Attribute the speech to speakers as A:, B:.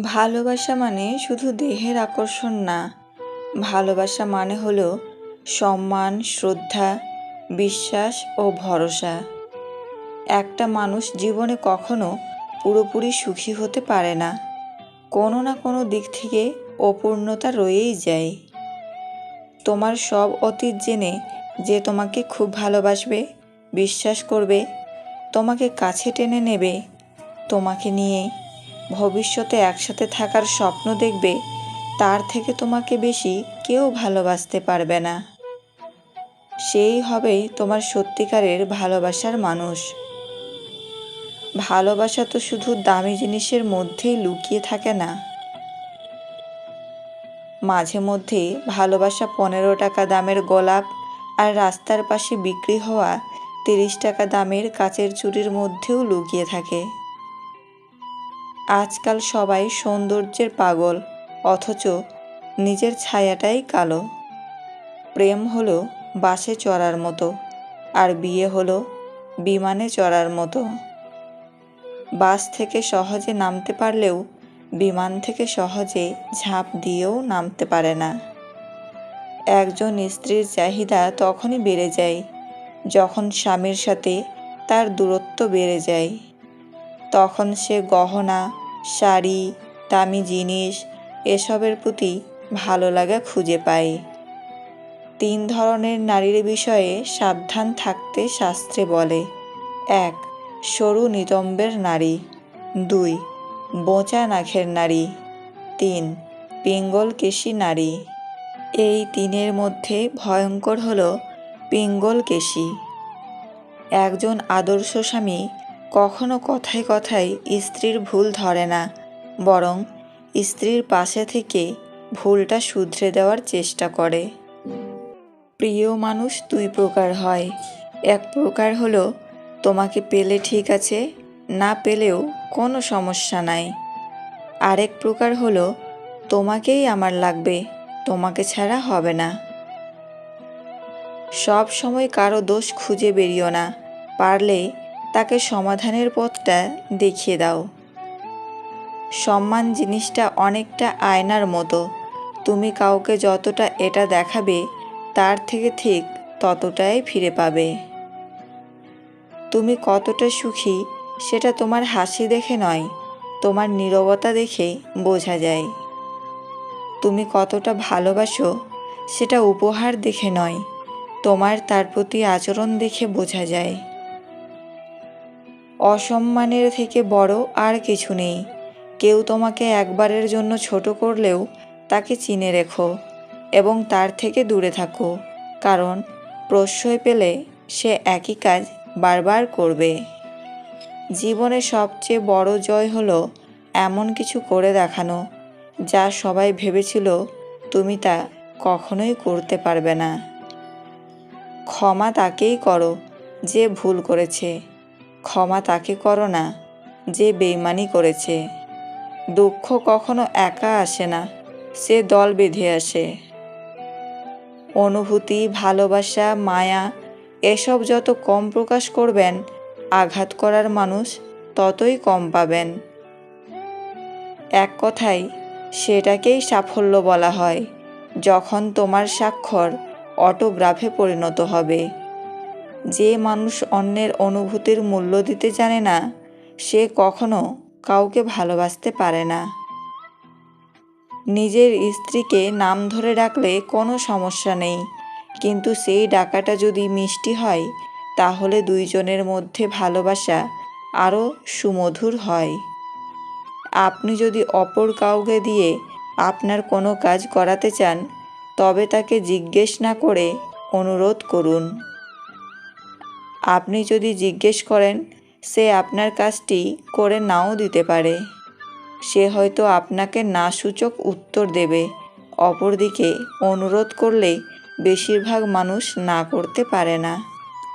A: ভালোবাসা মানে শুধু দেহের আকর্ষণ না। ভালোবাসা মানে হলো সম্মান, শ্রদ্ধা, বিশ্বাস ও ভরসা। একটা মানুষ জীবনে কখনো পুরোপুরি সুখী হতে পারে না। কোনো না কোনো দিক থেকে অপূর্ণতা রয়েই যায়। তোমার সব অতীত জেনে যে তোমাকে খুব ভালোবাসবে, বিশ্বাস করবে, তোমাকে কাছে টেনে নেবে, তোমাকে নিয়ে ভবিষ্যতে একসাথে থাকার স্বপ্ন দেখবে, তার থেকে তোমাকে বেশি কেউ ভালোবাসতে পারবে না। সেই হবেই তোমার সত্যিকারের ভালোবাসার মানুষ। ভালোবাসা তো শুধু দামি জিনিসের মধ্যেই লুকিয়ে থাকে না। মাঝে মধ্যে ভালোবাসা পনেরো টাকা দামের গোলাপ আর রাস্তার পাশে বিক্রি হওয়া তিরিশ টাকা দামের কাচের চুরির মধ্যেও লুকিয়ে থাকে। আজকাল সবাই সৌন্দর্যের পাগল, অথচ নিজের ছায়াটাই কালো। প্রেম হলো বাসে চড়ার মতো, আর বিয়ে হলো বিমানে চড়ার মতো। বাস থেকে সহজে নামতে পারলেও বিমান থেকে সহজে ঝাঁপ দিয়েও নামতে পারে না। একজন স্ত্রীর চাহিদা তখনই বেড়ে যায়, যখন স্বামীর সাথে তার দূরত্ব বেড়ে যায়। তখন সে গহনা শাড়ি, দামি জিনিস এসবের প্রতি ভালো লাগা খুঁজে পাই। তিন ধরনের নারীর বিষয়ে সাবধান থাকতে শাস্ত্রে বলে, এক, সরু নিতম্বের নারী, দুই, বোঁচা নাখের নারী, তিন পিঙ্গল কেশি নারী। এই তিনের মধ্যে ভয়ঙ্কর হল পিঙ্গল কেশি। একজন আদর্শ স্বামী কখনো কথায় কথায় স্ত্রীর ভুল ধরে না, বরং স্ত্রীর পাশে থেকে ভুলটা শুধরে দেওয়ার চেষ্টা করে। প্রিয় মানুষ দুই প্রকার হয়। এক প্রকার হলো, তোমাকে পেলে ঠিক আছে, না পেলেও কোনো সমস্যা নাই। আরেক প্রকার হলো, তোমাকেই আমার লাগবে, তোমাকে ছাড়া হবে না। সব সময় কারও দোষ খুঁজে বেরিও না, পারলে তাকে সমাধানের পথটা দেখিয়ে দাও। সম্মান জিনিসটা অনেকটা আয়নার মতো। তুমি কাউকে যতটা এটা দেখাবে, তার থেকে ঠিক ততটাই ফিরে পাবে। তুমি কতটা সুখী, সেটা তোমার হাসি দেখে নয়, তোমার নীরবতা দেখে বোঝা যায়। তুমি কতটা ভালোবাসো, সেটা উপহার দেখে নয়, তোমার তার প্রতি আচরণ দেখে বোঝা যায়। অসম্মানের থেকে বড় আর কিছু নেই। কেউ তোমাকে একবারের জন্য ছোট করলেও তাকে চিনে রেখো এবং তার থেকে দূরে থাকো, কারণ প্রশ্রয় পেলে সে একই কাজ বারবার করবে। জীবনে সবচেয়ে বড় জয় হলো এমন কিছু করে দেখানো, যা সবাই ভেবেছিল তুমি তা কখনোই করতে পারবে না। ক্ষমা তাকেই করো যে ভুল করেছে। ক্ষমা তাকে করো না, যে বেইমানি করেছে। দুঃখ কখনো একা আসে না, সে দল বেঁধে আসে। অনুভূতি, ভালোবাসা, মায়া, এসব যত কম প্রকাশ করবেন, আঘাত করার মানুষ ততই কম পাবেন। এক কথায়, সেটাকেই সাফল্য বলা হয়, যখন তোমার স্বাক্ষর অটোগ্রাফে পরিণত হবে। যে মানুষ অন্যের অনুভূতির মূল্য দিতে জানে না, সে কখনো কাউকে ভালোবাসতে পারে না। নিজের স্ত্রীকে নাম ধরে ডাকলে কোনো সমস্যা নেই, কিন্তু সেই ডাকাটা যদি মিষ্টি হয়, তাহলে দুইজনের মধ্যে ভালোবাসা আরও সুমধুর হয়। আপনি যদি অপর কাউকে দিয়ে আপনার কোনো কাজ করাতে চান, তবে তাকে জিজ্ঞেস না করে অনুরোধ করুন। আপনি যদি জিজ্ঞেস করেন, সে আপনার কাজটি করে নাও দিতে পারে। সে হয়তো আপনাকে না সূচক উত্তর দেবে। অপরদিকে অনুরোধ করলে বেশিরভাগ মানুষ না করতে পারে না।